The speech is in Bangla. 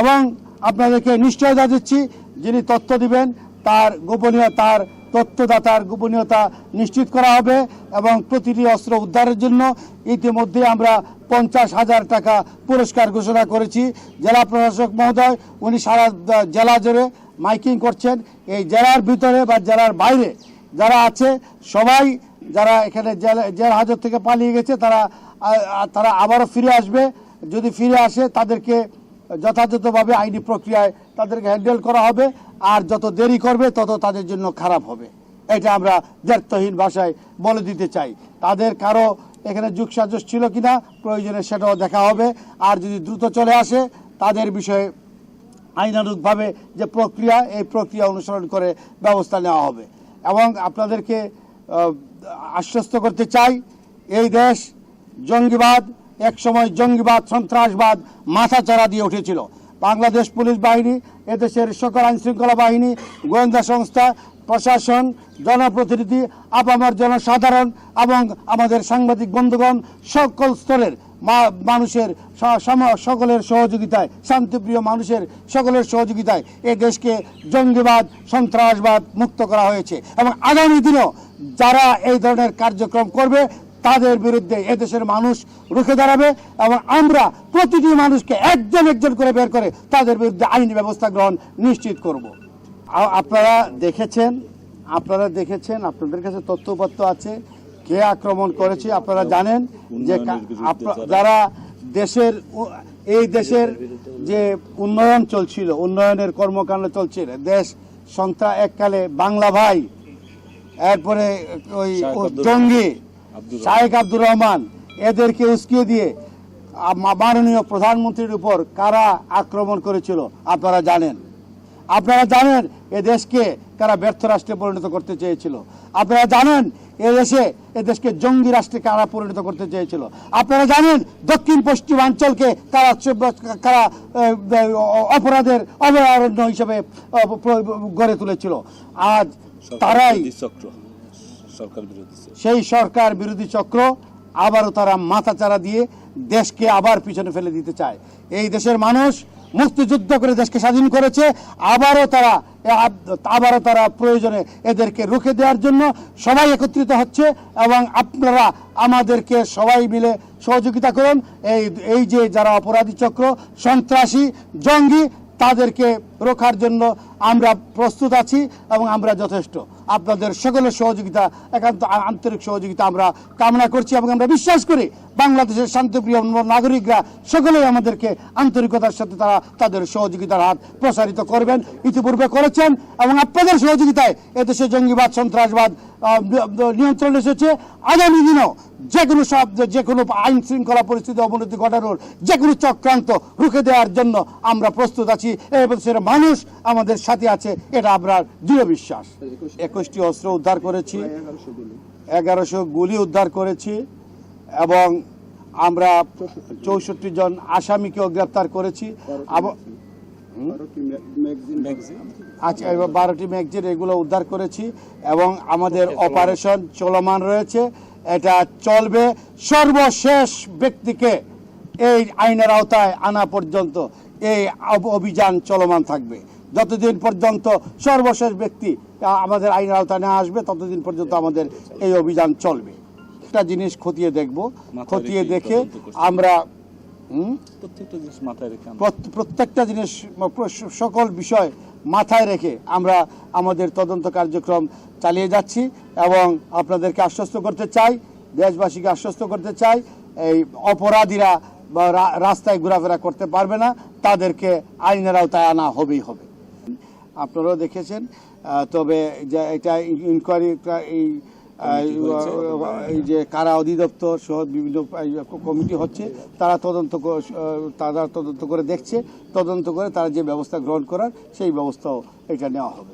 এবং আপনাদেরকে নিশ্চয়তা দিচ্ছি যিনি তথ্য দিবেন, তার গোপনীয়, তার তথ্যদাতার গোপনীয়তা নিশ্চিত করা হবে এবং প্রতিটি অস্ত্র উদ্ধারের জন্য ইতিমধ্যে আমরা পঞ্চাশ হাজার টাকা পুরস্কার ঘোষণা করেছি। জেলা প্রশাসক মহোদয়, উনি সারা জেলা জুড়ে মাইকিং করছেন। এই জেলার ভিতরে বা জেলার বাইরে যারা আছে, সবাই যারা এখানে জেল হাজত থেকে পালিয়ে গেছে, তারা তারা আবারও ফিরে আসবে। যদি ফিরে আসে, তাদেরকে যথাযথভাবে আইনি প্রক্রিয়ায় তাদেরকে হ্যান্ডেল করা হবে, আর যত দেরি করবে, তত তাদের জন্য খারাপ হবে। এটা আমরা দ্ব্যর্থহীন ভাষায় বলে দিতে চাই। তাদের কারও এখানে যুগসাজস ছিল কিনা, প্রয়োজনে সেটাও দেখা হবে। আর যদি দ্রুত চলে আসে, তাদের বিষয়ে আইনানুগভাবে যে প্রক্রিয়া, এই প্রক্রিয়া অনুসরণ করে ব্যবস্থা নেওয়া হবে। এবং আপনাদেরকে আশ্বস্ত করতে চাই, এই দেশ জঙ্গিবাদ একসময় জঙ্গিবাদ, সন্ত্রাসবাদ মাথাচাড়া দিয়ে উঠেছিল। বাংলাদেশ পুলিশ বাহিনী, এদেশের সকল আইন শৃঙ্খলা বাহিনী, গোয়েন্দা সংস্থা, প্রশাসন, জনপ্রতিনিধি, আপামার জনসাধারণ এবং আমাদের সাংবাদিক বন্ধুগণ সকল স্তরের মানুষের সকলের সহযোগিতায়, শান্তিপ্রিয় মানুষের সকলের সহযোগিতায় এ দেশকে জঙ্গিবাদ, সন্ত্রাসবাদ মুক্ত করা হয়েছে। এবং আগামী দিনেও যারা এই ধরনের কার্যক্রম করবে তাদের বিরুদ্ধে এদেশের মানুষ রুখে দাঁড়াবে এবং আমরা প্রতিটি মানুষকে একজন একজন করে বের করে তাদের বিরুদ্ধে আইনি ব্যবস্থা গ্রহণ নিশ্চিত করব আপনারা দেখেছেন আপনারা দেখেছেন আপনাদের কাছে তথ্যপত্র আছে কে আক্রমণ করেছে আপনারা জানেন যে যারা দেশের এই দেশের যে উন্নয়ন চলছিল উন্নয়নের কর্মকাণ্ড চলছিল দেশ সন্ত্রা এককালে বাংলা ভাই এরপরে ওই জঙ্গি। শাহেক আব্দুর রহমান এদেরকে উস্কিয়ে দিয়ে মাননীয় প্রধানমন্ত্রীর উপর কারা আক্রমণ করেছিল আপনারা জানেন। আপনারা জানেন এ দেশকে কারা ব্যর্থ রাষ্ট্রে পরিণত করতে চেয়েছিল। আপনারা জানেন এ দেশে এ দেশকে জঙ্গি রাষ্ট্রে কারা পরিণত করতে চেয়েছিল। আপনারা জানেন দক্ষিণ পশ্চিমাঞ্চলকে কারা কারা অপরাধের অভয়ারণ্য হিসেবে গড়ে তুলেছিল। আজ তারাই সেই সরকার বিরোধী চক্র আবারও তারা মাথাচাড়া দিয়ে দেশকে আবার পিছনে ফেলে দিতে চায়। এই দেশের মানুষ মুক্তিযুদ্ধ করে দেশকে স্বাধীন করেছে, আবারও তারা আবারও তারা প্রয়োজনে এদেরকে রুখে দেওয়ার জন্য সবাই একত্রিত হচ্ছে এবং আপনারা আমাদেরকে সবাই মিলে সহযোগিতা করুন। এই এই যে যারা অপরাধী চক্র, সন্ত্রাসী, জঙ্গি, তাদেরকে রোখার জন্য আমরা প্রস্তুত আছি এবং আমরা যথেষ্ট। আপনাদের সকলের সহযোগিতা, একান্ত আন্তরিক সহযোগিতা আমরা কামনা করছি এবং আমরা বিশ্বাস করি বাংলাদেশের শান্তিপ্রিয় নাগরিকরা সকলেই আমাদেরকে আন্তরিকতার সাথে তারা তাদের সহযোগিতার হাত প্রসারিত করবেন, ইতিপূর্বে করেছেন এবং আপনাদের সহযোগিতায় এদেশে জঙ্গিবাদ, সন্ত্রাসবাদ নিয়ন্ত্রণ এসেছে। আগামী দিনেও যে কোনো সব যে কোনো আইন শৃঙ্খলা পরিস্থিতি অবনতি ঘটানোর যে কোনো চক্রান্ত রুখে দেওয়ার জন্য আমরা প্রস্তুত আছি। দেশের মানুষ আমাদের সাথে আছে, এটা আমরা দৃঢ় বিশ্বাস। একুশটি অস্ত্র উদ্ধার করেছি, এগারোশো গুলি উদ্ধার করেছি, এবং আমরা চৌষট্টি জন আসামিকেও গ্রেপ্তার করেছি। আচ্ছা এবার বারোটি ম্যাগজিন এগুলো উদ্ধার করেছি এবং আমাদের অপারেশন চলমান রয়েছে। এটা চলবে সর্বশেষ ব্যক্তিকে এই আইনের আওতায় আনা পর্যন্ত এই অভিযান চলমান থাকবে। যতদিন পর্যন্ত সর্বশেষ ব্যক্তি আমাদের আইনের আওতায় না আসবে ততদিন পর্যন্ত আমাদের এই অভিযান চলবে। একটা জিনিস খতিয়ে দেখব। খতিয়ে দেখে আমরা প্রত্যেকটা জিনিস মাথায় রেখে প্রত্যেকটা জিনিস সকল বিষয় মাথায় রেখে আমরা আমাদের তদন্ত কার্যক্রম চালিয়ে যাচ্ছি এবং আপনাদেরকে আশ্বস্ত করতে চাই দেশবাসীকে আশ্বস্ত করতে চাই এই অপরাধীরা বা রাস্তায় ঘোরাফেরা করতে পারবে না তাদেরকে আইনের আওতায় আনা হবেই হবে। আপনারাও দেখেছেন তবে যে এটা ইনকোয়ারি এই এই যে কারা অধিদপ্তর সহ বিভিন্ন কমিটি হচ্ছে তারা তদন্ত তারা তদন্ত করে দেখছে তদন্ত করে তারা যে ব্যবস্থা গ্রহণ করার সেই ব্যবস্থাও এটা নেওয়া হবে।